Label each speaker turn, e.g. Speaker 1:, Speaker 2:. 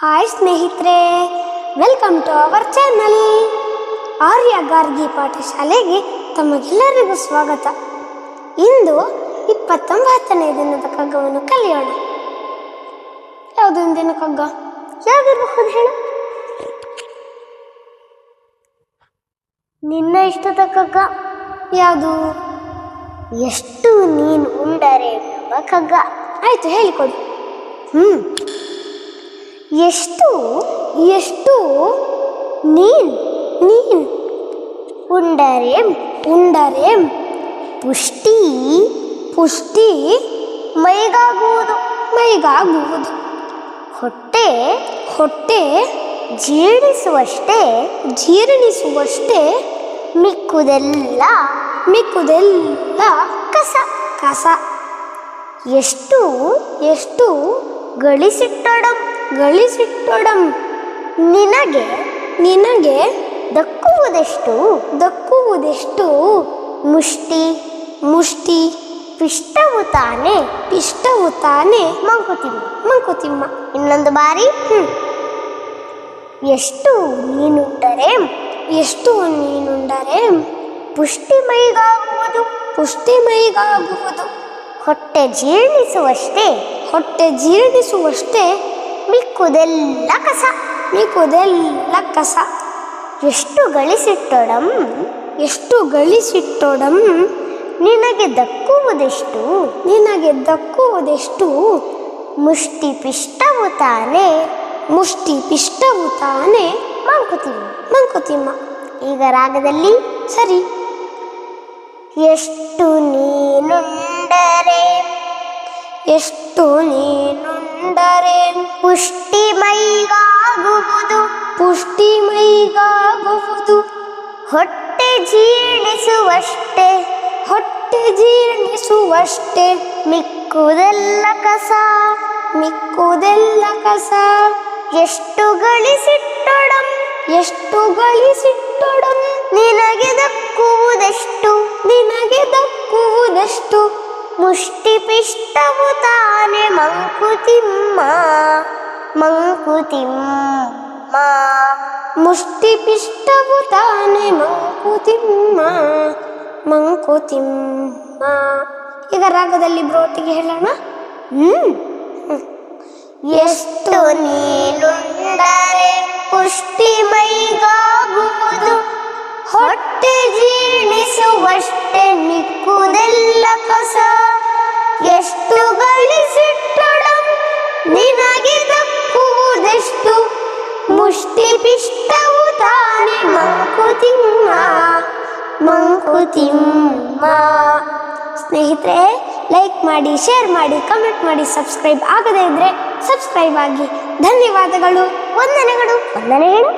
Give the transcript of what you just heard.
Speaker 1: Hi ಸ್ನೇಹಿತರೆ welcome to our channel Arya Gargi ಪಾಠಶಾಲೆಗೆ ತಮಗೆಲ್ಲರಿಗೂ ಸ್ವಾಗತ. ಇಂದು ಇಪ್ಪತ್ತೊಂಬತ್ತನೇ ದಿನದ ಕಗ್ಗವನ್ನು ಕಲಿಯೋಣ. ಯಾವುದೊಂದು ದಿನ ಕಗ್ಗ? ಯಾವ್ದಿರಬಹುದು ಹೇಳು.
Speaker 2: ನಿನ್ನ ಇಷ್ಟದ ಕಗ್ಗ?
Speaker 1: ಯಾವುದು?
Speaker 2: ಎಷ್ಟು ನೀನು ಉಂಡರೆ ಎಂಬ ಕಗ್ಗ.
Speaker 1: ಆಯ್ತು, ಹೇಳಿಕೊಡು.
Speaker 2: ಹ್ಮ್. ಎಷ್ಟು
Speaker 1: ಎಷ್ಟು
Speaker 2: ನೀನ್
Speaker 1: ನೀನ್?
Speaker 2: ಉಂಡರೆ
Speaker 1: ಉಂಡರೆ
Speaker 2: ಪುಷ್ಟಿ
Speaker 1: ಪುಷ್ಟಿ,
Speaker 2: ಮೈಗಾಗುವುದು
Speaker 1: ಮೈಗಾಗುವುದು.
Speaker 2: ಹೊಟ್ಟೆ
Speaker 1: ಹೊಟ್ಟೆ
Speaker 2: ಜೀರ್ಣಿಸುವಷ್ಟೇ
Speaker 1: ಜೀರ್ಣಿಸುವಷ್ಟೇ
Speaker 2: ಮಿಕ್ಕುದೆಲ್ಲ
Speaker 1: ಮಿಕ್ಕುದೆಲ್ಲ
Speaker 2: ಕಸ
Speaker 1: ಕಸ.
Speaker 2: ಎಷ್ಟು
Speaker 1: ಎಷ್ಟು
Speaker 2: ಗಳಿಸಿಟ್ಟಡಂ?
Speaker 1: ಗಳಿಸಿಟ್ಟೊಡಂ.
Speaker 2: ನಿನಗೆ
Speaker 1: ನಿನಗೆ
Speaker 2: ದಕ್ಕುವುದೆಷ್ಟು?
Speaker 1: ದಕ್ಕುವುದೆಷ್ಟು?
Speaker 2: ಮುಷ್ಟಿ
Speaker 1: ಮುಷ್ಟಿ,
Speaker 2: ಪಿಷ್ಟವು ತಾನೆ
Speaker 1: ಪಿಷ್ಟವು ತಾನೆ.
Speaker 2: ಮಂಕುತಿಮ್ಮ
Speaker 1: ಮಂಕುತಿಮ್ಮ,
Speaker 2: ಇನ್ನೊಂದು ಬಾರಿ. ಎಷ್ಟು ನೀನುಂಡರೆ
Speaker 1: ಎಷ್ಟು ನೀನುಂಡರೆ
Speaker 2: ಪುಷ್ಟಿ ಮೈಗಾಗುವುದು ಹೊಟ್ಟೆ ಜೀರ್ಣಿಸುವಷ್ಟೇ
Speaker 1: ಹೊಟ್ಟೆ ಜೀರ್ಣಿಸುವಷ್ಟೇ.
Speaker 2: ಮಿಕ್ಕುದೆಲ್ಲ ಕಸ
Speaker 1: ಮಿಕ್ಕುದೆಲ್ಲ ಕಸ.
Speaker 2: ಎಷ್ಟು ಗಳಿಸಿಟ್ಟೊಡಂ
Speaker 1: ಎಷ್ಟು ಗಳಿಸಿಟ್ಟೊಡಂ.
Speaker 2: ನಿನಗೆ ದಕ್ಕುವುದೆಷ್ಟು
Speaker 1: ನಿನಗೆ ದಕ್ಕುವುದೆಷ್ಟು.
Speaker 2: ಮುಷ್ಟಿ ಪಿಷ್ಟವು ತಾನೆ,
Speaker 1: ಮುಷ್ಟಿ ಪಿಷ್ಟವು ತಾನೆ.
Speaker 2: ಮಂಕುತಿಮ್ಮ
Speaker 1: ಮಂಕುತಿಮ್ಮ,
Speaker 2: ಈಗ ರಾಗದಲ್ಲಿ
Speaker 1: ಸರಿ.
Speaker 2: ಎಷ್ಟು ನೀನುಂಡರೆ,
Speaker 1: ಎಷ್ಟು ನೀನುಂಡರೆ
Speaker 2: ಪುಷ್ಟಿ ಮೈಗಾಗುವುದು
Speaker 1: ಪುಷ್ಟಿ ಮೈಗಾಗುವುದು
Speaker 2: ಹೊಟ್ಟೆ ಜೀರ್ಣಿಸುವಷ್ಟೇ
Speaker 1: ಹೊಟ್ಟೆ ಜೀರ್ಣಿಸುವಷ್ಟೇ.
Speaker 2: ಮಿಕ್ಕುದೆಲ್ಲ ಕಸ
Speaker 1: ಮಿಕ್ಕುದೆಲ್ಲ ಕಸ.
Speaker 2: ಎಷ್ಟು ಗಳಿಸಿಟ್ಟೊಡಂ
Speaker 1: ಎಷ್ಟು ಗಳಿಸಿಟ್ಟೊಡಂ.
Speaker 2: ನಿನಗೆ ದಕ್ಕುವುದೆಷ್ಟು
Speaker 1: ನಿನಗೆ ದಕ್ಕುವುದೆಷ್ಟು.
Speaker 2: ಮುಷ್ಟಿ ಪಿಷ್ಟವು ತಾನೆ ಮಂಕುತಿಮ್ಮ. ಮಂಕುತಿಮ್ಮ.
Speaker 1: ಮುಷ್ಟಿಪಿಷ್ಟವು ತಾನೆ ಮಂಕುತಿಮ್ಮ. ಮಂಕುತಿಮ್ಮ. ಈಗ ರಾಗದಲ್ಲಿ ಬ್ರೋಟಿಗೆ ಹೇಳೋಣ?
Speaker 2: ಹ್ಮ್. ಎಷ್ಟು ನೀಲುಂಡರೆ ಪುಷ್ಟಿ ಮೈಗಾಗುವುದು ಹೊಟ್ಟೆ ಜೀರ್ಣಿಸುವಷ್ಟೇ ನಿಕ್ಕುದೆಲ್ಲ ಕಸ. ಮಂಕುತಿಮ್ಮ
Speaker 1: ಸ್ನೇಹಿತರೆ ಲೈಕ್ ಮಾಡಿ ಶೇರ್ ಮಾಡಿ ಕಮೆಂಟ್ ಮಾಡಿ ಸಬ್ಸ್ಕ್ರೈಬ್ ಆಗದೇ ಇದ್ರೆ ಸಬ್ಸ್ಕ್ರೈಬ್ ಆಗಿ. ಧನ್ಯವಾದಗಳು,
Speaker 2: ವಂದನೆಗಳು. ವಂದನೆಗಳು.